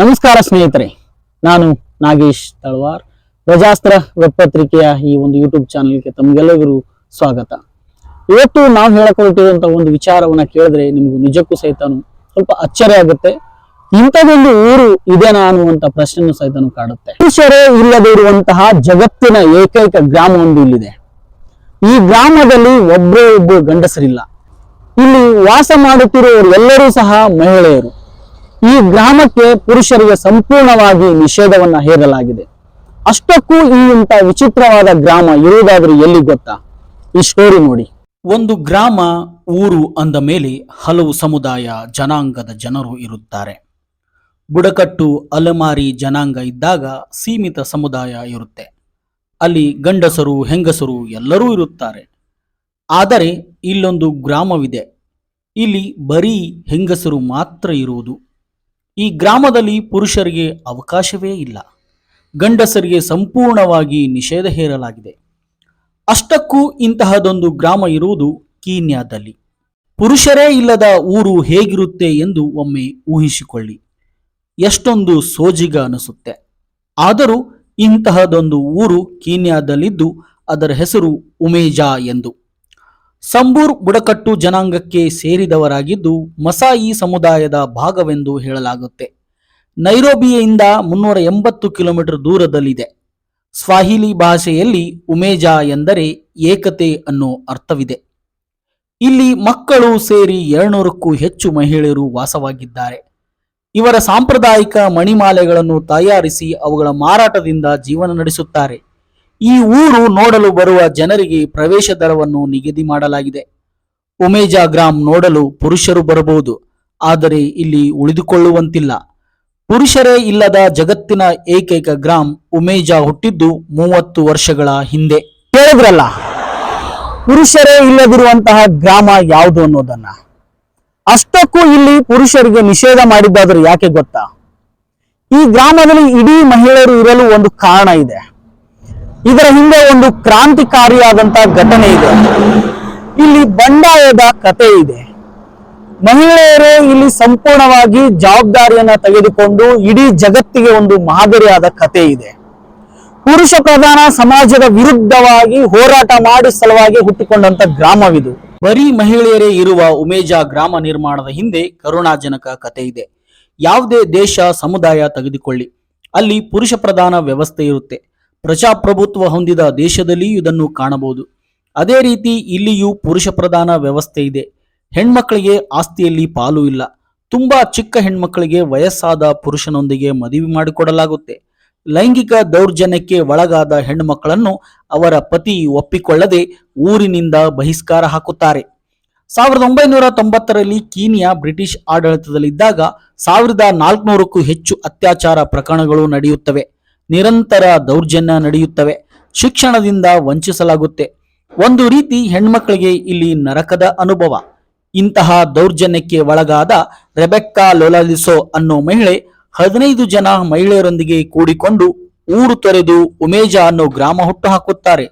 ನಮಸ್ಕಾರ ಸ್ನೇಹಿತರೆ, ನಾನು ನಾಗೇಶ್ ತಳವಾರ್. ಪ್ರಜಾಸ್ತ್ರ ವೆಬ್ ಈ ಒಂದು ಯೂಟ್ಯೂಬ್ ಚಾನಲ್ಗೆ ತಮಗೆಲ್ಲರಿಗೂ ಸ್ವಾಗತ. ಇವತ್ತು ನಾವು ಹೇಳಿಕೊಳ್ತಿರುವಂತಹ ಒಂದು ವಿಚಾರವನ್ನ ಕೇಳಿದ್ರೆ ನಿಮ್ಗೆ ನಿಜಕ್ಕೂ ಸಹಿತ ಸ್ವಲ್ಪ ಅಚ್ಚರಿ ಆಗುತ್ತೆ. ಇಂಥದೊಂದು ಊರು ಇದೆನಾ ಅನ್ನುವಂತ ಪ್ರಶ್ನೆಯನ್ನು ಸಹಿತ ಕಾಡುತ್ತೆ. ಮನುಷ್ಯರೇ ಇಲ್ಲದೆ ಇರುವಂತಹ ಜಗತ್ತಿನ ಏಕೈಕ ಗ್ರಾಮ ಒಂದು ಇಲ್ಲಿದೆ. ಈ ಗ್ರಾಮದಲ್ಲಿ ಒಬ್ಬರೇ ಒಬ್ಬರು ಗಂಡಸರಿಲ್ಲ. ಇಲ್ಲಿ ವಾಸ ಮಾಡುತ್ತಿರುವವರು ಎಲ್ಲರೂ ಸಹ ಮಹಿಳೆಯರು. ಈ ಗ್ರಾಮಕ್ಕೆ ಪುರುಷರಿಗೆ ಸಂಪೂರ್ಣವಾಗಿ ನಿಷೇಧವನ್ನ ಹೇರಲಾಗಿದೆ. ಅಷ್ಟಕ್ಕೂ ಈ ಇಂಥ ವಿಚಿತ್ರವಾದ ಗ್ರಾಮ ಇರುವುದಾದ್ರೂ ಎಲ್ಲಿ ಗೊತ್ತಾ? ಈ ಸ್ಟೋರಿ ನೋಡಿ. ಒಂದು ಗ್ರಾಮ, ಊರು ಅಂದ ಮೇಲೆ ಹಲವು ಸಮುದಾಯ ಜನಾಂಗದ ಜನರು ಇರುತ್ತಾರೆ. ಬುಡಕಟ್ಟು, ಅಲೆಮಾರಿ ಜನಾಂಗ ಇದ್ದಾಗ ಸೀಮಿತ ಸಮುದಾಯ ಇರುತ್ತೆ. ಅಲ್ಲಿ ಗಂಡಸರು, ಹೆಂಗಸರು ಎಲ್ಲರೂ ಇರುತ್ತಾರೆ. ಆದರೆ ಇಲ್ಲೊಂದು ಗ್ರಾಮವಿದೆ. ಇಲ್ಲಿ ಬರೀ ಹೆಂಗಸರು ಮಾತ್ರ ಇರುವುದು. ಈ ಗ್ರಾಮದಲ್ಲಿ ಪುರುಷರಿಗೆ ಅವಕಾಶವೇ ಇಲ್ಲ. ಗಂಡಸರಿಗೆ ಸಂಪೂರ್ಣವಾಗಿ ನಿಷೇಧ ಹೇರಲಾಗಿದೆ. ಅಷ್ಟಕ್ಕೂ ಇಂತಹದೊಂದು ಗ್ರಾಮ ಇರುವುದು ಕೀನ್ಯಾದಲ್ಲಿ. ಪುರುಷರೇ ಇಲ್ಲದ ಊರು ಹೇಗಿರುತ್ತೆ ಎಂದು ಒಮ್ಮೆ ಊಹಿಸಿಕೊಳ್ಳಿ. ಎಷ್ಟೊಂದು ಸೋಜಿಗ ಅನಿಸುತ್ತೆ. ಆದರೂ ಇಂತಹದೊಂದು ಊರು ಕೀನ್ಯಾದಲ್ಲಿದ್ದು ಅದರ ಹೆಸರು ಉಮೇಜಾ ಎಂದು. ಸಂಬೂರ್ ಬುಡಕಟ್ಟು ಜನಾಂಗಕ್ಕೆ ಸೇರಿದವರಾಗಿದ್ದು ಮಸಾಯಿ ಸಮುದಾಯದ ಭಾಗವೆಂದು ಹೇಳಲಾಗುತ್ತೆ. ನೈರೋಬಿಯಿಂದ ಮುನ್ನೂರ ಎಂಬತ್ತು ಕಿಲೋಮೀಟರ್ ದೂರದಲ್ಲಿದೆ. ಸ್ವಾಹಿಲಿ ಭಾಷೆಯಲ್ಲಿ ಉಮೇಜಾ ಎಂದರೆ ಏಕತೆ ಅನ್ನೋ ಅರ್ಥವಿದೆ. ಇಲ್ಲಿ ಮಕ್ಕಳು ಸೇರಿ ಎರಡ್ನೂರಕ್ಕೂ ಹೆಚ್ಚು ಮಹಿಳೆಯರು ವಾಸವಾಗಿದ್ದಾರೆ. ಇವರ ಸಾಂಪ್ರದಾಯಿಕ ಮಣಿಮಾಲೆಗಳನ್ನು ತಯಾರಿಸಿ ಅವುಗಳ ಮಾರಾಟದಿಂದ ಜೀವನ ನಡೆಸುತ್ತಾರೆ. ಈ ಊರು ನೋಡಲು ಬರುವ ಜನರಿಗೆ ಪ್ರವೇಶ ದರವನ್ನು ನಿಗದಿ ಮಾಡಲಾಗಿದೆ. ಉಮೇಜಾ ಗ್ರಾಮ್ ನೋಡಲು ಪುರುಷರು ಬರಬಹುದು, ಆದರೆ ಇಲ್ಲಿ ಉಳಿದುಕೊಳ್ಳುವಂತಿಲ್ಲ. ಪುರುಷರೇ ಇಲ್ಲದ ಜಗತ್ತಿನ ಏಕೈಕ ಗ್ರಾಮ್ ಉಮೇಜಾ ಹುಟ್ಟಿದ್ದು ಮೂವತ್ತು ವರ್ಷಗಳ ಹಿಂದೆ. ಕೇಳಿದ್ರಲ್ಲ, ಪುರುಷರೇ ಇಲ್ಲದಿರುವಂತಹ ಗ್ರಾಮ ಯಾವುದು ಅನ್ನೋದನ್ನ? ಅಷ್ಟಕ್ಕೂ ಇಲ್ಲಿ ಪುರುಷರಿಗೆ ನಿಷೇಧ ಮಾಡಿದ್ದಾದ್ರೂ ಯಾಕೆ ಗೊತ್ತಾ? ಈ ಗ್ರಾಮದಲ್ಲಿ ಇಡೀ ಮಹಿಳೆಯರು ಇರಲು ಒಂದು ಕಾರಣ ಇದೆ. ಇದರ ಹಿಂದೆ ಒಂದು ಕ್ರಾಂತಿಕಾರಿಯಾದಂತ ಘಟನೆ ಇದೆ. ಇಲ್ಲಿ ಬಂಡಾಯದ ಕತೆ ಇದೆ. ಮಹಿಳೆಯರು ಇಲ್ಲಿ ಸಂಪೂರ್ಣವಾಗಿ ಜವಾಬ್ದಾರಿಯನ್ನ ತೆಗೆದುಕೊಂಡು ಇಡೀ ಜಗತ್ತಿಗೆ ಒಂದು ಮಾದರಿಯಾದ ಕತೆ ಇದೆ. ಪುರುಷ ಪ್ರಧಾನ ಸಮಾಜದ ವಿರುದ್ಧವಾಗಿ ಹೋರಾಟ ಮಾಡಿ ಸಲುವಾಗಿ ಹುಟ್ಟಿಕೊಂಡಂತ ಗ್ರಾಮವಿದು. ಬರೀ ಮಹಿಳೆಯರೇ ಇರುವ ಉಮೇಜಾ ಗ್ರಾಮ ನಿರ್ಮಾಣದ ಹಿಂದೆ ಕರುಣಾಜನಕ ಕತೆ ಇದೆ. ಯಾವುದೇ ದೇಶ, ಸಮುದಾಯ ತೆಗೆದುಕೊಳ್ಳಿ. ಅಲ್ಲಿ ಪುರುಷ ಪ್ರಧಾನ ವ್ಯವಸ್ಥೆ ಇರುತ್ತೆ. ಪ್ರಜಾಪ್ರಭುತ್ವ ಹೊಂದಿದ ದೇಶದಲ್ಲಿಯೂ ಇದನ್ನು ಕಾಣಬಹುದು. ಅದೇ ರೀತಿ ಇಲ್ಲಿಯೂ ಪುರುಷ ಪ್ರಧಾನ ವ್ಯವಸ್ಥೆ ಇದೆ. ಹೆಣ್ಮಕ್ಕಳಿಗೆ ಆಸ್ತಿಯಲ್ಲಿ ಪಾಲು ಇಲ್ಲ. ತುಂಬಾ ಚಿಕ್ಕ ಹೆಣ್ಮಕ್ಕಳಿಗೆ ವಯಸ್ಸಾದ ಪುರುಷನೊಂದಿಗೆ ಮದುವೆ ಮಾಡಿಕೊಡಲಾಗುತ್ತೆ. ಲೈಂಗಿಕ ದೌರ್ಜನ್ಯಕ್ಕೆ ಒಳಗಾದ ಹೆಣ್ಣುಮಕ್ಕಳನ್ನು ಅವರ ಪತಿ ಒಪ್ಪಿಕೊಳ್ಳದೆ ಊರಿನಿಂದ ಬಹಿಷ್ಕಾರ ಹಾಕುತ್ತಾರೆ. ಸಾವಿರದ ಒಂಬೈನೂರ ತೊಂಬತ್ತರಲ್ಲಿ ಕೀನಿಯಾ ಬ್ರಿಟಿಷ್ ಆಡಳಿತದಲ್ಲಿದ್ದಾಗ ಸಾವಿರದ ನಾಲ್ಕುನೂರಕ್ಕೂ ಹೆಚ್ಚು ಅತ್ಯಾಚಾರ ಪ್ರಕರಣಗಳು ನಡೆಯುತ್ತವೆ. ನಿರಂತರ ದೌರ್ಜನ್ಯ ನಡೆಯುತ್ತವೆ. ಶಿಕ್ಷಣದಿಂದ ವಂಚಿಸಲಾಗುತ್ತೆ. ಒಂದು ರೀತಿ ಹೆಣ್ಮಕ್ಕಳಿಗೆ ಇಲ್ಲಿ ನರಕದ ಅನುಭವ. ಇಂತಹ ದೌರ್ಜನ್ಯಕ್ಕೆ ಒಳಗಾದ ರೆಬೆಕ್ಕಾ ಲೊಲಾಲಿಸೋ ಅನ್ನೋ ಮಹಿಳೆ ಹದಿನೈದು ಜನ ಮಹಿಳೆಯರೊಂದಿಗೆ ಕೂಡಿಕೊಂಡು ಊರು ತೊರೆದು ಉಮೇಜ ಅನ್ನೋ ಗ್ರಾಮ ಹುಟ್ಟು ಹಾಕುತ್ತಾರೆ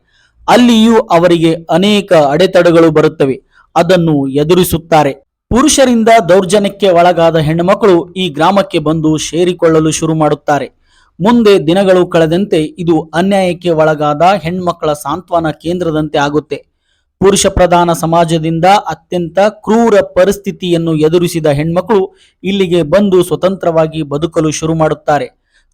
ಅಲ್ಲಿಯೂ ಅವರಿಗೆ ಅನೇಕ ಅಡೆತಡೆಗಳು ಬರುತ್ತವೆ. ಅದನ್ನು ಎದುರಿಸುತ್ತಾರೆ. ಪುರುಷರಿಂದ ದೌರ್ಜನ್ಯಕ್ಕೆ ಒಳಗಾದ ಹೆಣ್ಣುಮಕ್ಕಳು ಈ ಗ್ರಾಮಕ್ಕೆ ಬಂದು ಸೇರಿಕೊಳ್ಳಲು ಶುರು ಮಾಡುತ್ತಾರೆ. ಮುಂದೆ ದಿನಗಳು ಕಳೆದಂತೆ ಇದು ಅನ್ಯಾಯಕ್ಕೆ ಒಳಗಾದ ಹೆಣ್ಮಕ್ಕಳ ಸಾಂತ್ವನ ಕೇಂದ್ರದಂತೆ ಆಗುತ್ತೆ. ಪುರುಷ ಪ್ರಧಾನ ಸಮಾಜದಿಂದ ಅತ್ಯಂತ ಕ್ರೂರ ಪರಿಸ್ಥಿತಿಯನ್ನು ಎದುರಿಸಿದ ಹೆಣ್ಮಕ್ಕಳು ಇಲ್ಲಿಗೆ ಬಂದು ಸ್ವತಂತ್ರವಾಗಿ ಬದುಕಲು ಶುರು ಮಾಡುತ್ತಾರೆ.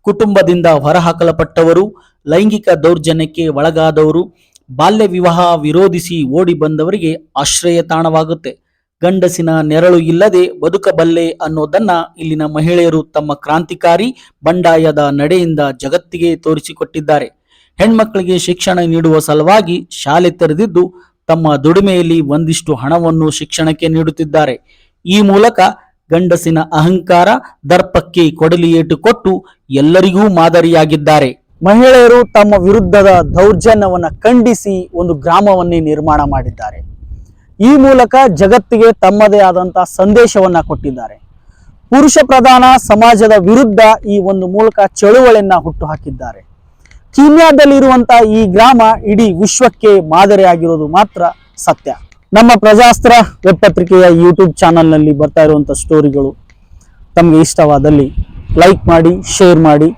ಕುಟುಂಬದಿಂದ ಹೊರಹಾಕಲ್ಪಟ್ಟವರು, ಲೈಂಗಿಕ ದೌರ್ಜನ್ಯಕ್ಕೆ ಒಳಗಾದವರು, ಬಾಲ್ಯ ವಿವಾಹ ವಿರೋಧಿಸಿ ಓಡಿ ಬಂದವರಿಗೆ ಆಶ್ರಯ ತಾಣವಾಗುತ್ತೆ ಗಂಡಸಿನ ನೆರಳು ಇಲ್ಲದೆ ಬದುಕಬಲ್ಲೆ ಅನ್ನೋದನ್ನ ಇಲ್ಲಿನ ಮಹಿಳೆಯರು ತಮ್ಮ ಕ್ರಾಂತಿಕಾರಿ ಬಂಡಾಯದ ನಡೆಯಿಂದ ಜಗತ್ತಿಗೆ ತೋರಿಸಿಕೊಟ್ಟಿದ್ದಾರೆ. ಹೆಣ್ಮಕ್ಕಳಿಗೆ ಶಿಕ್ಷಣ ನೀಡುವ ಸಲುವಾಗಿ ಶಾಲೆ ತೆರೆದಿದ್ದು ತಮ್ಮ ದುಡಿಮೆಯಲ್ಲಿ ಒಂದಿಷ್ಟು ಹಣವನ್ನು ಶಿಕ್ಷಣಕ್ಕೆ ನೀಡುತ್ತಿದ್ದಾರೆ. ಈ ಮೂಲಕ ಗಂಡಸಿನ ಅಹಂಕಾರ ದರ್ಪಕ್ಕೆ ಕೊಡಲಿಯೇಟು ಕೊಟ್ಟು ಎಲ್ಲರಿಗೂ ಮಾದರಿಯಾಗಿದ್ದಾರೆ. ಮಹಿಳೆಯರು ತಮ್ಮ ವಿರುದ್ಧದ ದೌರ್ಜನ್ಯವನ್ನು ಖಂಡಿಸಿ ಒಂದು ಗ್ರಾಮವನ್ನೇ ನಿರ್ಮಾಣ ಮಾಡಿದ್ದಾರೆ. ಈ ಮೂಲಕ ಜಗತ್ತಿಗೆ ತಮ್ಮದೇ ಆದಂತಹ ಸಂದೇಶವನ್ನ ಕೊಟ್ಟಿದ್ದಾರೆ. ಪುರುಷ ಪ್ರಧಾನ ಸಮಾಜದ ವಿರುದ್ಧ ಈ ಒಂದು ಮೂಲಕ ಚಳುವಳಿಯನ್ನ ಹುಟ್ಟು ಹಾಕಿದ್ದಾರೆ ಕೀನ್ಯಾದಲ್ಲಿರುವಂತಹ ಈ ಗ್ರಾಮ ಇಡೀ ವಿಶ್ವಕ್ಕೆ ಮಾದರಿಯಾಗಿರೋದು ಮಾತ್ರ ಸತ್ಯ. ನಮ್ಮ ಪ್ರಜಾಸ್ತ್ರ ವೆಬ್ ಪತ್ರಿಕೆಯ ಯೂಟ್ಯೂಬ್ ಚಾನಲ್ನಲ್ಲಿ ಬರ್ತಾ ಇರುವಂಥ ಸ್ಟೋರಿಗಳು ತಮಗೆ ಇಷ್ಟವಾದಲ್ಲಿ ಲೈಕ್ ಮಾಡಿ, ಶೇರ್ ಮಾಡಿ,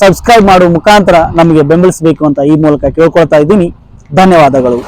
ಸಬ್ಸ್ಕ್ರೈಬ್ ಮಾಡುವ ಮುಖಾಂತರ ನಮಗೆ ಬೆಂಬಲಿಸಬೇಕು ಅಂತ ಈ ಮೂಲಕ ಕೇಳ್ಕೊಳ್ತಾ ಇದ್ದೀನಿ. ಧನ್ಯವಾದಗಳು.